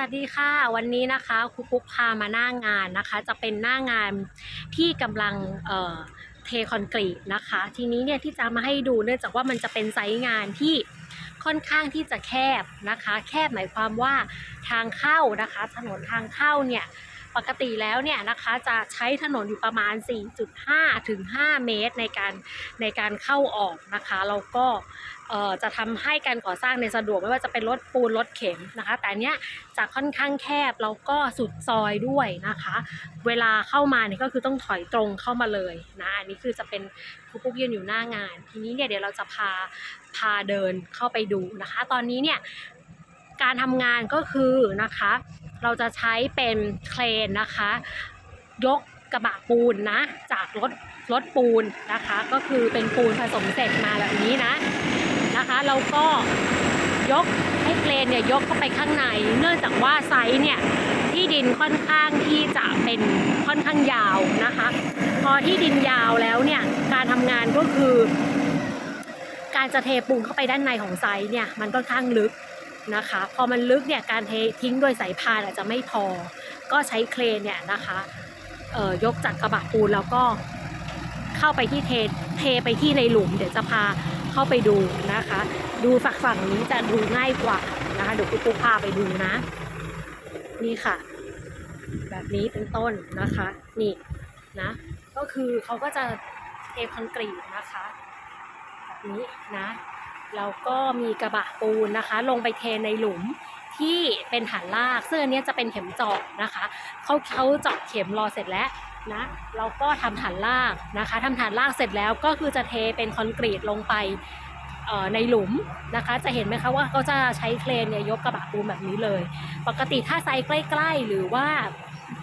วัสดีค่ะวันนี้นะคะครูปุ๊กพามาหน้างานนะคะ จะเป็นหน้างานที่กำลังเเทคอนกรีตนะคะ ทีนี้เนี่ยที่จะมาให้ดูเนื่องจากว่ามันจะเป็นไซต์งานที่ค่อนข้างที่จะแคบนะคะ แคบหมายความว่าทางเข้านะคะ ถนนทางเข้าเนี่ย ปกติแล้วเนี่ยนะคะจะใช้ถนนอยู่ประมาณ 4.5 ถึง 5 เมตรในการในการเข้าออกนะคะแล้วก็จะทำให้การก่อสร้างในสะดวกไม่ว่าจะเป็นรถปูนรถเข็มนะคะ แต่เนี้ยจะค่อนข้างแคบแล้วก็สุดซอยด้วยนะคะ เวลาเข้ามาเนี่ยก็คือต้องถอยตรงเข้ามาเลยนะอันนี้คือจะเป็นคูปุกยืนอยู่หน้างาน ทีนี้เนี่ยเดี๋ยวเราจะพาพาเดินเข้าไปดูนะคะ ตอนนี้เนี่ยการทำงานก็คือนะคะ เราจะใช้เป็นเครนนะคะ ยกกระบะปูนนะ จากรถรถปูนนะคะ ก็คือเป็นปูนผสมเสร็จมาแบบนี้นะนะคะ เราก็ยกให้เครนเนี่ยยกเข้าไปข้างใน เนื่องจากว่าไซส์เนี่ยที่ดินค่อนข้างที่จะเป็นค่อนข้างยาวนะคะ พอที่ดินยาวแล้วเนี่ยการทำงานก็คือ การจะเทปูนเข้าไปด้านในของไซส์เนี่ยมันค่อนข้างลึก นะคะ พอมันลึกเนี่ยการเททิ้งโดยสายพานอาจจะไม่พอ ก็ใช้เครนเนี่ยนะคะยกจากกระบะปูนแล้วก็เข้าไปที่เทเทไปที่ในหลุม เดี๋ยวจะพาเข้าไปดูนะคะ ดูฝั่งฝั่งนี้จะดูง่ายกว่านะคะเดี๋ยวคุณปุ๊กพาไปดูนะ นี่ค่ะ แบบนี้เป็นต้นนะคะนี่นะก็คือเขาก็จะเทคอนกรีตนะคะ แบบนี้นะ แล้วก็มีกระบะปูนนะคะ ลงไปเทในหลุมที่เป็นฐานลากซึ่งอันเนี้ยจะเป็นเข็มเจาะนะคะเขาเขาเจาะเข็มรอเสร็จแล้วนะเราก็ทำฐานลากนะคะทำฐานลากเสร็จแล้วก็คือจะเทเป็นคอนกรีตลงไปในหลุมนะคะ จะเห็นไหมคะว่าเขาจะใช้เครนเนี่ยยกกระบะปูนแบบนี้เลย ปกติถ้าไซส์ใกล้ ๆ หรือว่า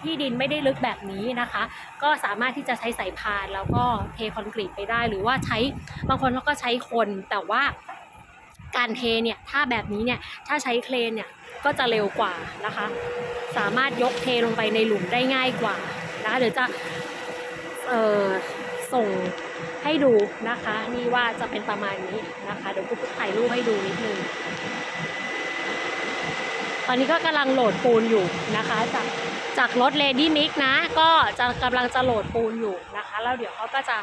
ที่ดินไม่ได้ลึกแบบนี้นะคะ ก็สามารถที่จะใช้สายพานแล้วก็เทคอนกรีตไปได้ หรือว่าใช้บางคนเขาก็ใช้คนแต่ว่า การเทเนี่ยถ้าแบบนี้เนี่ยถ้าใช้เครนเนี่ยก็จะเร็วกว่านะคะ สามารถยกเทลงไปในหลุมได้ง่ายกว่านะคะเดี๋ยวจะส่งให้ดูนะคะ นี่ว่าจะเป็นประมาณนี้นะคะ เดี๋ยวกูถ่ายรูปให้ดูนิดนึงตอนนี้ก็กำลังโหลดปูนอยู่นะคะ จากจากรถเลดี้มิกนะ ก็จะกำลังจะโหลดปูนอยู่นะคะ แล้วเดี๋ยวเขาก็จะ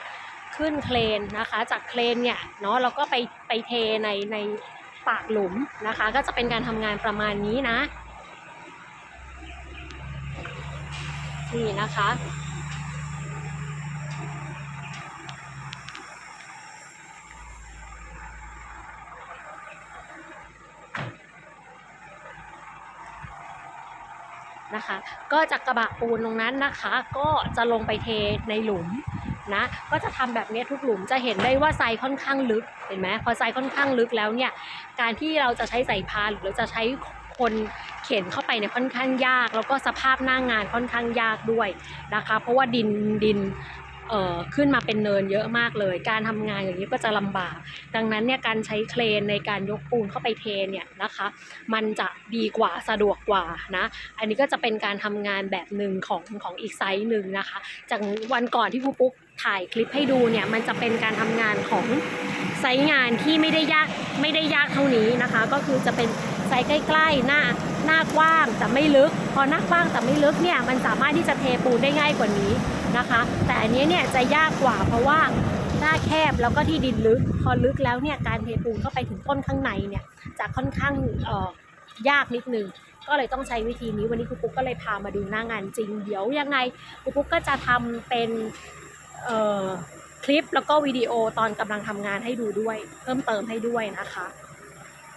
ขึ้นเครนนะคะ จากเครนเนี่ยเนาะเราก็ไปไปเทในในปากหลุมนะคะ ก็จะเป็นการทำงานประมาณนี้นะ นี่นะคะนะคะก็จากกระบะปูนตรงนั้นนะคะ ก็จะลงไปเทในหลุม นะ ก็จะทำแบบนี้ทุกหลุมจะเห็นได้ว่าไซค่อนข้างลึกเห็นไหมพอไซค่อนข้างลึกแล้วเนี่ยการที่เราจะใช้สายพานหรือเราจะใช้คนเข็นเข้าไปเนี่ยค่อนข้างยาก แล้วก็สภาพหน้างานค่อนข้างยากด้วยนะคะ เพราะว่าดินดินเอ่อขึ้นมาเป็นเนินเยอะมากเลย การทำงานอย่างนี้ก็จะลำบาก ดังนั้นเนี่ยการใช้เครนในการยกปูนเข้าไปเทเนี่ยนะคะ มันจะดีกว่าสะดวกกว่านะ อันนี้ก็จะเป็นการทำงานแบบหนึ่งของของอีกไซส์หนึ่งนะคะ จากวันก่อนที่ครูปุ๊ก ถ่ายคลิปให้ดูเนี่ยมันจะเป็นการทำงานของไซส์งานที่ไม่ได้ยากไม่ได้ยากเท่านี้นะคะ ก็คือจะเป็นไซส์ใกล้ๆหน้าหน้ากว้างแต่ไม่ลึก พอหน้ากว้างแต่ไม่ลึกเนี่ยมันสามารถที่จะเทปูนได้ง่ายกว่านี้นะคะ แต่อันนี้เนี่ยจะยากกว่าเพราะว่าหน้าแคบแล้วก็ที่ดินลึก พอลึกแล้วเนี่ยการเทปูนเข้าไปถึงต้นข้างในเนี่ยจะค่อนข้างออยากนิดนึงก็เลยต้องใช้วิธีนี้วันนี้ครูปุ๊กก็เลยพามาดูหน้างานจริง เดี๋ยวยังไงครูปุ๊กก็จะทำเป็น คลิปแล้วก็วิดีโอตอนกำลังทำงานให้ดูด้วย เพิ่มเติมให้ด้วยนะคะ